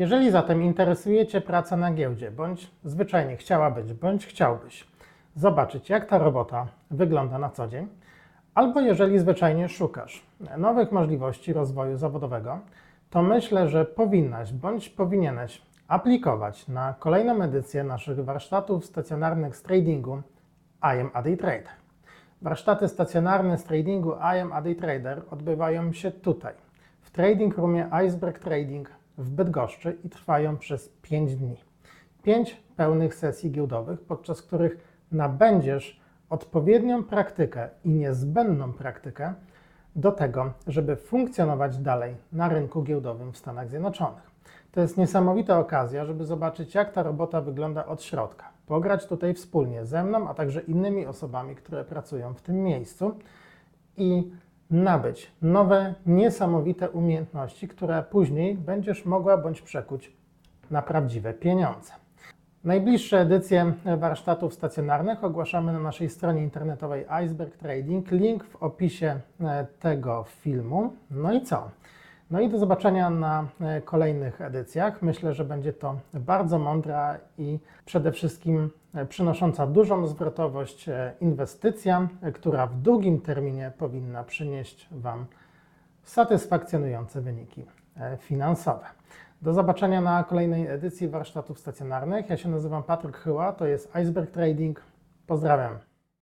Jeżeli zatem interesuje Cię praca na giełdzie, bądź zwyczajnie chciałabyś, bądź chciałbyś zobaczyć, jak ta robota wygląda na co dzień, albo jeżeli zwyczajnie szukasz nowych możliwości rozwoju zawodowego, to myślę, że powinnaś bądź powinieneś aplikować na kolejną edycję naszych warsztatów stacjonarnych z tradingu I am a day trader. Warsztaty stacjonarne z tradingu I am a day trader odbywają się tutaj, w trading roomie Iceberg Trading w Bydgoszczy i trwają przez 5 dni. 5 pełnych sesji giełdowych, podczas których nabędziesz odpowiednią praktykę i niezbędną praktykę do tego, żeby funkcjonować dalej na rynku giełdowym w Stanach Zjednoczonych. To jest niesamowita okazja, żeby zobaczyć, jak ta robota wygląda od środka. Pograć tutaj wspólnie ze mną, a także innymi osobami, które pracują w tym miejscu i nabyć nowe, niesamowite umiejętności, które później będziesz mogła bądź przekuć na prawdziwe pieniądze. Najbliższe edycje warsztatów stacjonarnych ogłaszamy na naszej stronie internetowej Iceberg Trading. Link w opisie e, tego filmu. No i co? No i do zobaczenia na e, kolejnych edycjach. Myślę, że będzie to bardzo mądra i przede wszystkim e, przynosząca dużą zwrotowość e, inwestycja, która w długim terminie powinna przynieść Wam satysfakcjonujące wyniki finansowe. Do zobaczenia na kolejnej edycji warsztatów stacjonarnych. Ja się nazywam Patryk Chyła, to jest Iceberg Trading. Pozdrawiam.